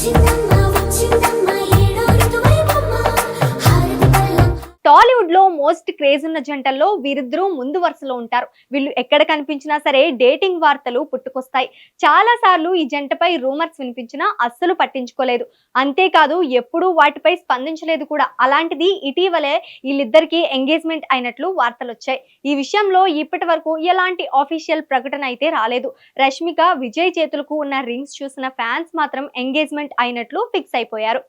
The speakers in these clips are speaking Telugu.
竟然。టాలీవుడ్లో మోస్ట్ క్రేజ్ ఉన్న జంటల్లో వీరిద్దరూ ముందు వరుసలో ఉంటారు. వీళ్ళు ఎక్కడ కనిపించినా సరే డేటింగ్ వార్తలు పుట్టుకొస్తాయి. చాలా సార్లు ఈ జంటపై రూమర్స్ వినిపించినా అస్సలు పట్టించుకోలేదు. అంతేకాదు ఎప్పుడూ వాటిపై స్పందించలేదు కూడా. అలాంటిది ఇటీవలే వీళ్ళిద్దరికి ఎంగేజ్మెంట్ అయినట్లు వార్తలు వచ్చాయి ఈ విషయంలో ఇప్పటి వరకు ఎలాంటి ఆఫీషియల్ ప్రకటన అయితే రాలేదు. రష్మిక విజయ్ చేతులకు ఉన్న రింగ్స్ చూసిన ఫ్యాన్స్ మాత్రం ఎంగేజ్మెంట్ అయినట్లు ఫిక్స్ అయిపోయారు.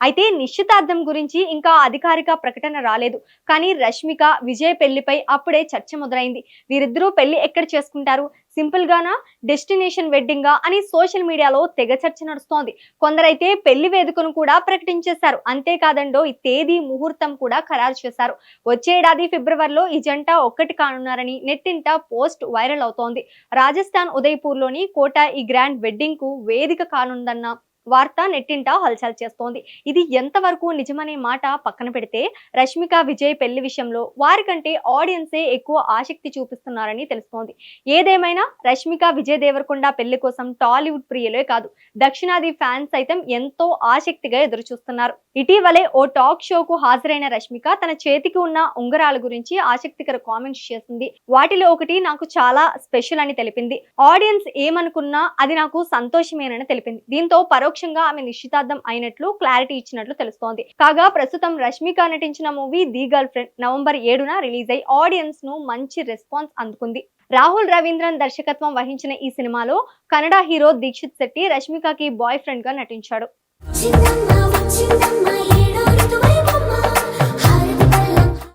అయితే నిశ్చితార్థం గురించి ఇంకా అధికారిక ప్రకటన రాలేదు. కానీ రష్మిక విజయ్ పెళ్ళిపై అప్పుడే చర్చ మొదలైంది. వీరిద్దరూ పెళ్ళి ఎక్కడ చేసుకుంటారు? సింపుల్ గానా? Destination wedding? గా అని సోషల్ మీడియాలో తెగ చర్చ నడుస్తోంది. కొందరైతే పెళ్ళి వేదికను కూడా ప్రకటించేశారు. అంతేకాదండో ఈ తేదీ ముహూర్తం కూడా ఖరారు చేశారు. వచ్చే ఏడాది ఫిబ్రవరిలో ఈ జంట ఒక్కటి కానున్నారని నెట్టింట పోస్ట్ వైరల్ అవుతోంది. రాజస్థాన్ ఉదయ్పూర్లోని కోటా ఈ గ్రాండ్ వెడ్డింగ్కు వేదిక కానుందన్న వార్త నెట్టింట హల్చల్ చేస్తోంది. ఇది ఎంతవరకు నిజమనే మాట పక్కన పెడితే రష్మిక విజయ్ పెళ్ళి విషయంలో వారికంటే ఆడియన్సే ఎక్కువ ఆసక్తి చూపిస్తున్నారని తెలుస్తోంది. ఏదేమైనా రష్మిక విజయ్ దేవరకొండ పెళ్ళి కోసం టాలీవుడ్ ప్రియులే కాదు. దక్షిణాది ఫ్యాన్స్ సైతం ఎంతో ఆసక్తిగా ఎదురుచూస్తున్నారు. ఇటీవలే ఓ టాక్ షోకు హాజరైన రష్మిక తన చేతికి ఉన్న ఉంగరాల గురించి ఆసక్తికర కామెంట్స్ చేసింది. వాటిలో ఒకటి నాకు చాలా స్పెషల్ అని తెలిపింది. ఆడియన్స్ ఏమనుకున్నా అది నాకు సంతోషమేనని తెలిపింది. దీంతో పరోక్ష పరోక్షంగా ఆమె నిశ్చితార్థం అయినట్లు క్లారిటీ ఇచ్చినట్లు తెలుస్తోంది. కాగా ప్రస్తుతం రష్మిక నటించిన movie the girlfriend November ఏడున రిలీజ్ అయి ఆడియన్స్ను మంచి రెస్పాన్స్ అందుకుంది. రాహుల్ రవీంద్రన్ దర్శకత్వం వహించిన ఈ సినిమాలో కన్నడ హీరో దీక్షిత్ శెట్టి రష్మికకి బాయ్ ఫ్రెండ్గా నటించాడు